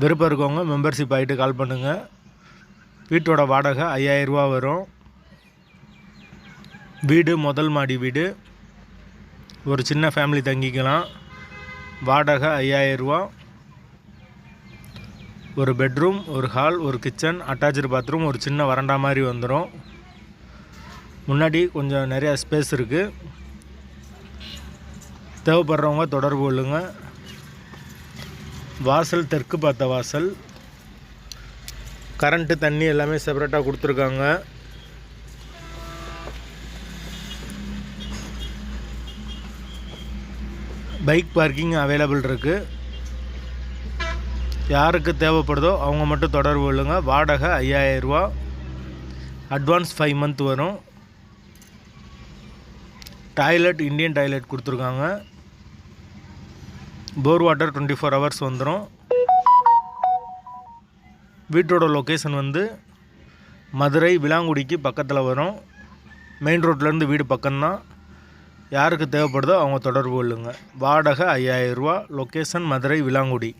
விருப்பம் இருக்கவங்க மெம்பர்ஷிப் ஆகிட்டு கால் பண்ணுங்கள் வீட்டோட வாடகை ஐயாயிரரூபா வரும். வீடு முதல் மாடி வீடு. ஒரு சின்ன ஃபேமிலி தங்கிக்கலாம். வாடகை ஐயாயிரரூபா ஒரு பெட்ரூம் ஒரு ஹால் ஒரு கிச்சன் அட்டாச்சு பாத்ரூம் ஒரு சின்ன வரண்டா மாதிரி வந்துடும் முன்னாடி கொஞ்சம் நிறையா ஸ்பேஸ் இருக்குது தேவைப்படுறவங்க தொடர்பு கொள்ளுங்கள் வாசல் தெற்கு பார்த்த வாசல். கரண்ட்டு தண்ணி எல்லாமே செப்பரேட்டாக கொடுத்துருக்காங்க. பைக் பார்க்கிங் அவைலபிள் இருக்குது யாருக்கு தேவைப்படுதோ அவங்க மட்டும் தொடர்பு கொள்ளுங்க. வாடகை ஐயாயிரரூவா அட்வான்ஸ் ஃபைவ் மந்த் வரும். டாய்லெட் இந்தியன் டாய்லெட் கொடுத்துருக்காங்க. Bore water twenty four hours வந்துடும் வீட்டோட லொக்கேஷன் வந்து மதுரை விலாங்குடிக்கு பக்கத்தில் வரும். மெயின் ரோட்லேருந்து வீடு பக்கம்தான். யாருக்கு தேவைப்படுதோ அவங்க தொடர்பு கொள்ளுங்கள் வாடகை ஐயாயிரரூவா லொக்கேஷன் மதுரை விலாங்குடி